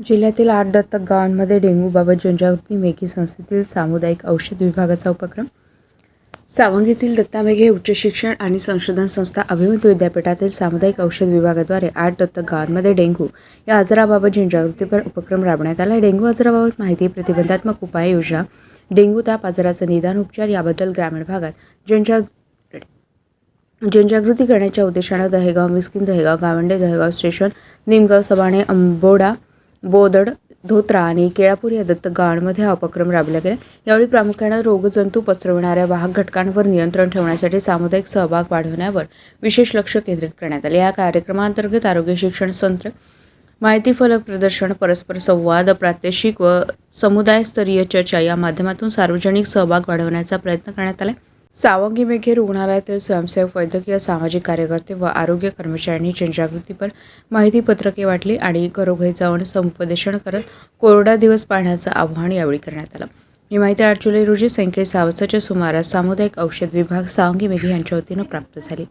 जिल्ह्यातील आठ दत्तक गावांमध्ये डेंग्यूबाबत जनजागृती मेघी संस्थेतील सामुदायिक औषध विभागाचा उपक्रम. सावंगीतील दत्ता मेघे उच्च शिक्षण आणि संशोधन संस्था अभिमत विद्यापीठातील सामुदायिक औषध विभागाद्वारे आठ दत्तक गावांमध्ये डेंग्यू या आजाराबाबत जनजागृतीपर उपक्रम राबवण्यात आला. डेंग्यू आजाराबाबत माहिती प्रतिबंधात्मक उपाययोजना डेंग्यू ताप आजाराचं निदान उपचार याबद्दल ग्रामीण भागात जनजाग जनजागृती करण्याच्या उद्देशानं दहेगाव मिस्किन दहेगाव गावंडे दहेगाव स्टेशन निमगाव सबाणे अंबोडा बोदड धोत्रा आणि केळापूर या दत्त गावांमध्ये हा उपक्रम राबवला गेला. यावेळी प्रामुख्यानं रोगजंतू पसरविणाऱ्या वाहक घटकांवर नियंत्रण ठेवण्यासाठी सामुदायिक सहभाग वाढवण्यावर विशेष लक्ष केंद्रित करण्यात आले. या कार्यक्रमांतर्गत आरोग्य शिक्षण संत्र माहिती फलक प्रदर्शन परस्पर संवाद प्रात्यक्षिक व समुदायस्तरीय चर्चा या माध्यमातून सार्वजनिक सहभाग वाढवण्याचा प्रयत्न करण्यात आला. सावंगी मेघे रुग्णालयातील स्वयंसेवक वैद्यकीय सामाजिक कार्यकर्ते व आरोग्य कर्मचाऱ्यांनी जनजागृतीपर माहिती पत्रके वाटली आणि घरोघरी जाऊन समुपदेशन करत कोरडा दिवस पाळण्याचं आवाहन यावेळी करण्यात आलं. ही माहिती आठ जुलै रोजी सायंकाळी सहा वाजताच्या सुमारास सामुदायिक औषध विभाग सावंगी मेघे यांच्या वतीनं प्राप्त झाली.